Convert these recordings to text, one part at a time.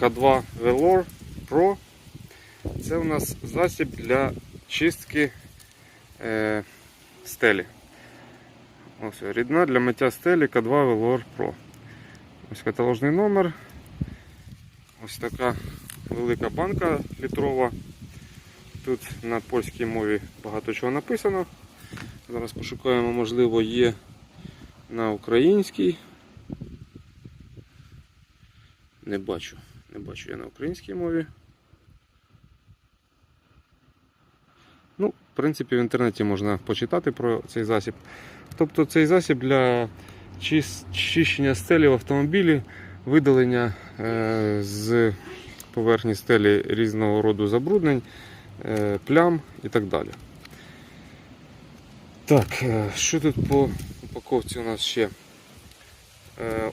K2 Velour Pro. Це у нас засіб для чистки е, стелі. Ось рідна для миття стелі K2 Velour Pro. Ось каталожний номер. Ось така велика банка літрова. Тут на польській мові багато чого написано. Зараз пошукаємо, можливо, є на українській. Не бачу. Не бачу я на українській мові. Ну, в принципі, в інтернеті можна почитати про цей засіб. Тобто цей засіб для чищення стелі в автомобілі, видалення е, з поверхні стелі різного роду забруднень, е, плям і так далі. Так, е, що тут по упаковці у нас ще?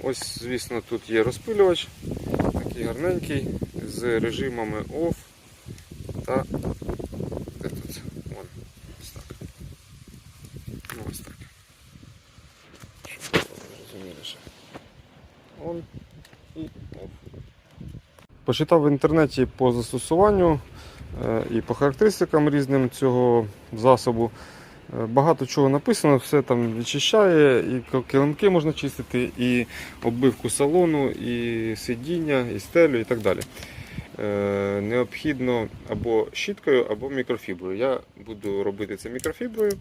Ось, звісно, тут є розпилювач, такий гарненький, з режимами OFF та де тут? Вон, ось так. Ну, ось так. Що On і OFF. Почитав в інтернеті по застосуванню е, і по характеристикам різним цього засобу. Е, Багато чого написано, все там відчищає, і ки- килимки можна чистити, і оббивку салону, і сидіння, і стелю, і так далі. Е, Необхідно або щіткою, або мікрофіброю. Я буду робити це мікрофіброю,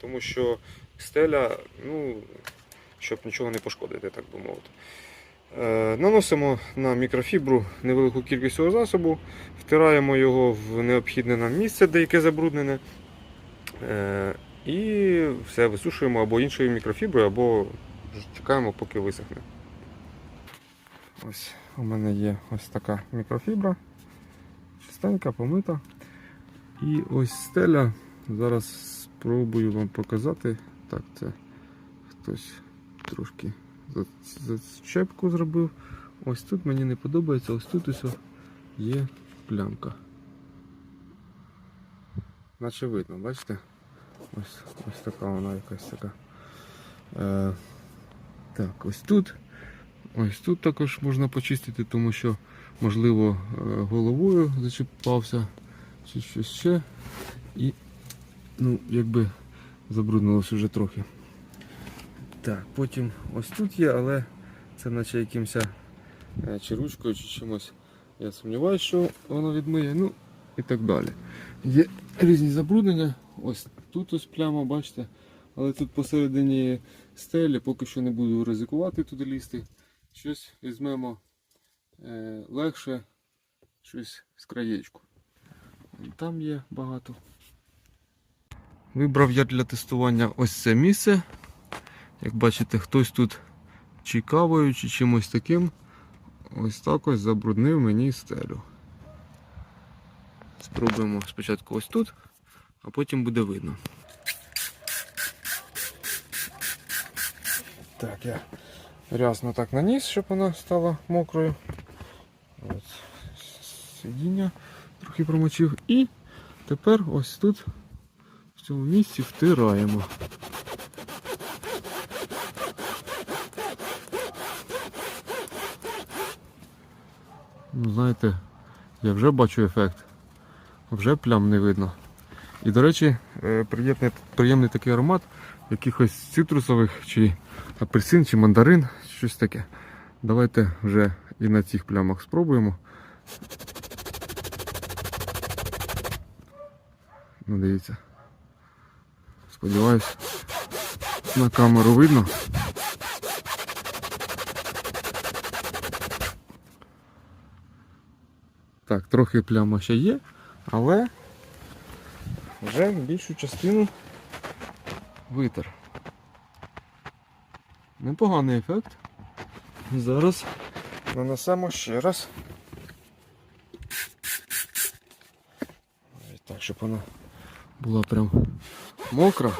тому що стеля, ну, щоб нічого не пошкодити, так би мовити. Е, Наносимо на мікрофібру невелику кількість цього засобу, втираємо його в необхідне нам місце, де яке забруднене. І все висушуємо або іншою мікрофіброю, або чекаємо, поки висохне. Ось у мене є ось така мікрофібра. Чистенька, помита. І ось стеля. Зараз спробую вам показати. Так, це хтось трошки зачепку зробив. Ось тут мені не подобається, ось тут ось є плямка. Наче видно, бачите? Ось, ось така вона якась така. Е, так, ось тут. Ось тут також можна почистити, тому що, можливо, е, головою зачіпався чи щось ще. І, ну, якби забруднилось вже трохи. Так, потім ось тут є, але це наче якимось е, чи ручкою, чи чимось. Я сумніваюся, що воно відмиє. Ну і так далі. Є різні забруднення. Ось тут ось пляма, бачите. Але тут посередині стелі поки що не буду ризикувати туди лізти. Щось візьмемо е, легше, щось з краєчку. Там є багато. Вибрав я для тестування ось це місце. Як бачите, хтось тут чи кавою, чи чимось таким. Ось так ось забруднив мені стелю. Спробуємо спочатку ось тут, а потім буде видно. Так, я рясно так наніс, щоб вона стала мокрою. Сидіння трохи промочив. І тепер ось тут, в цьому місці, втираємо. Ну, знаєте, я вже бачу ефект. Вже плям не видно. І, до речі, е, приємний, приємний такий аромат якихось цитрусових, чи апельсин, чи мандарин, щось таке. Давайте вже і на цих плямах спробуємо. Ну, дивіться. Сподіваюсь, на камеру видно. Так, трохи пляма ще є, але вже більшу частину витер. Непоганий ефект. Зараз нанесемо ще раз. Так, щоб вона була прям мокра.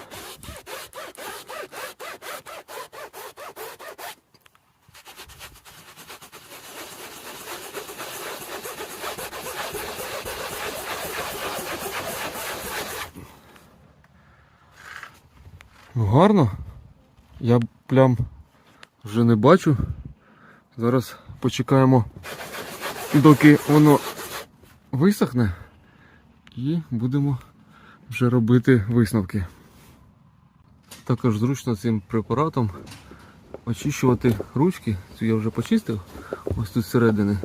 Гарно. Я плям вже не бачу. Зараз почекаємо, доки воно висохне, і будемо вже робити висновки. Також зручно цим препаратом очищувати ручки. Цю я вже почистив, ось тут зсередини.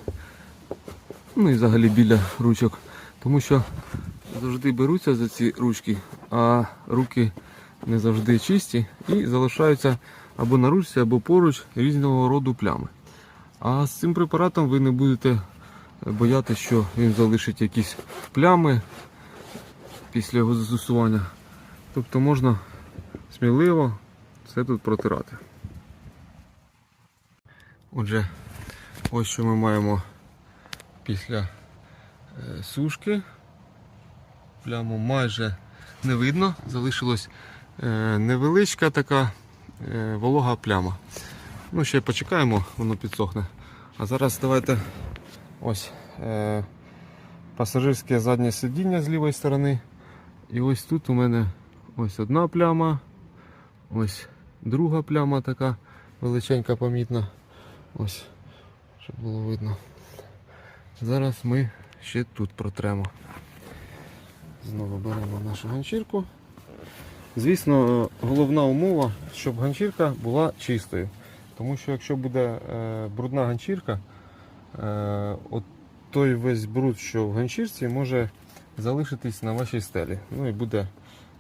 Ну і взагалі біля ручок. Тому що завжди беруться за ці ручки, а руки не завжди чисті і залишаються або на ручці, або поруч різного роду плями. А з цим препаратом ви не будете боятися, що він залишить якісь плями після його застосування. Тобто можна сміливо все тут протирати. Отже, ось що ми маємо після е, сушки. Пляму майже не видно, залишилась е, невеличка така е, волога пляма. Ну, ще почекаємо, воно підсохне. А зараз давайте ось е, пасажирське заднє сидіння з лівої сторони. І ось тут у мене ось одна пляма, ось друга пляма така величенька помітна. Ось, щоб було видно. Зараз ми ще тут протремо. Знову беремо нашу ганчірку. Звісно, головна умова, щоб ганчірка була чистою. Тому що якщо буде е, брудна ганчірка, е, от той весь бруд, що в ганчірці, може залишитись на вашій стелі. Ну і буде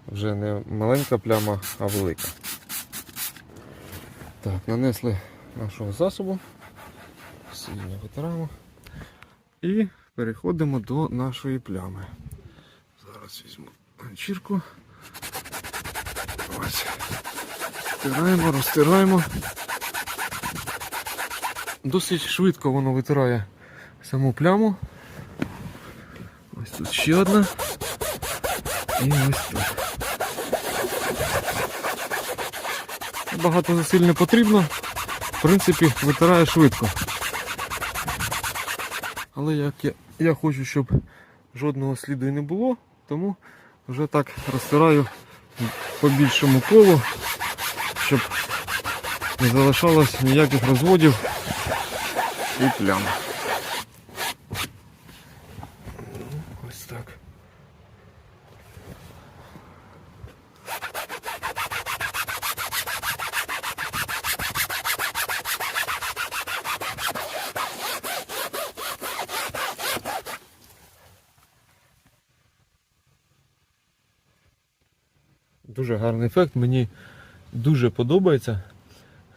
вже не маленька пляма, а велика. Так, нанесли нашого засобу. Сильно витираємо. І переходимо до нашої плями. Зараз візьму ганчірку. Ось. Стираємо, розтираємо. Досить швидко воно витирає саму пляму. Ось тут ще одна. І ось тут. Багато зусиль не потрібно. В принципі, витирає швидко. Але як я, я хочу, щоб жодного сліду і не було, тому вже так розтираю по більшому колу, щоб не залишалось ніяких розводів і плям. Ось так. Дуже гарний ефект, мені дуже подобається.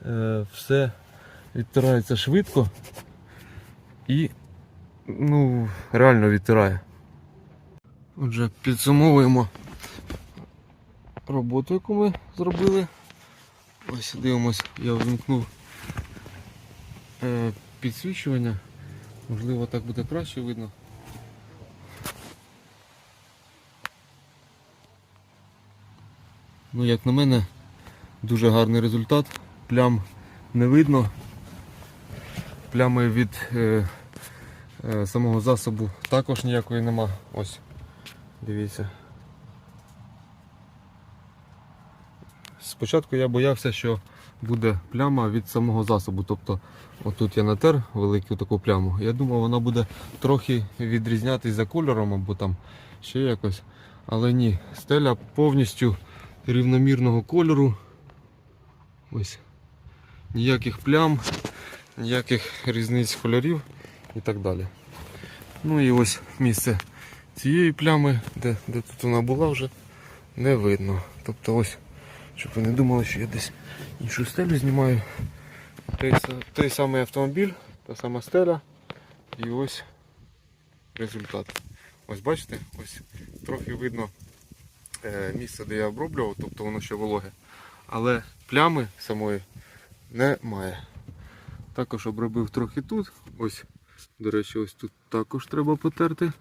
Е, Все відтирається швидко і ну, реально відтирає. Отже, підсумовуємо роботу, яку ми зробили. Ось дивимось, я вимкнув е, підсвічування. Можливо, так буде краще видно. Ну, як на мене, дуже гарний результат. Плям не видно. Плями від е, е, самого засобу також ніякої нема. Ось, дивіться. Спочатку я боявся, що буде пляма від самого засобу. Тобто, отут я натер велику таку пляму. Я думав, вона буде трохи відрізнятись за кольором або там ще якось. Але ні, стеля повністю рівномірного кольору. Ось. Ніяких плям, ніяких різниць кольорів і так далі. Ну і ось місце цієї плями, де, де тут вона була вже, не видно. Тобто ось, щоб ви не думали, що я десь іншу стелю знімаю. Той, той самий автомобіль, та сама стеля. І ось результат. Ось бачите, ось трохи видно місце, де я оброблював, тобто воно ще вологе. Але плями самої немає. Також обробив трохи тут. Ось, до речі, ось тут також треба потерти.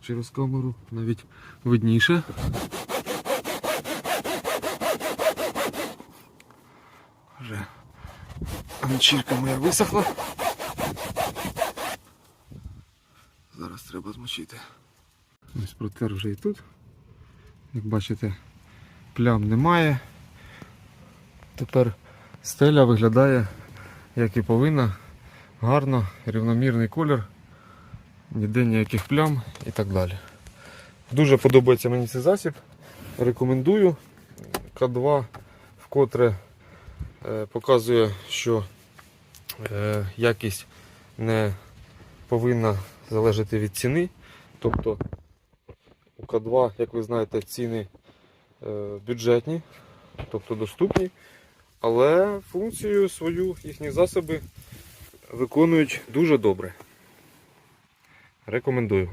Через камеру навіть видніше. Вже ганчірка моя висохла. Зараз треба змочити. Ось протер вже і тут. Як бачите, плям немає. Тепер стеля виглядає, як і повинна, гарно, рівномірний колір, ніде ніяких плям і так далі. Дуже подобається мені цей засіб. Рекомендую. К2 вкотре е, показує, що е, якість не повинна залежати від ціни. Тобто у К2, як ви знаєте, ціни е, бюджетні, тобто доступні, але функцію свою їхні засоби виконують дуже добре. Рекомендую.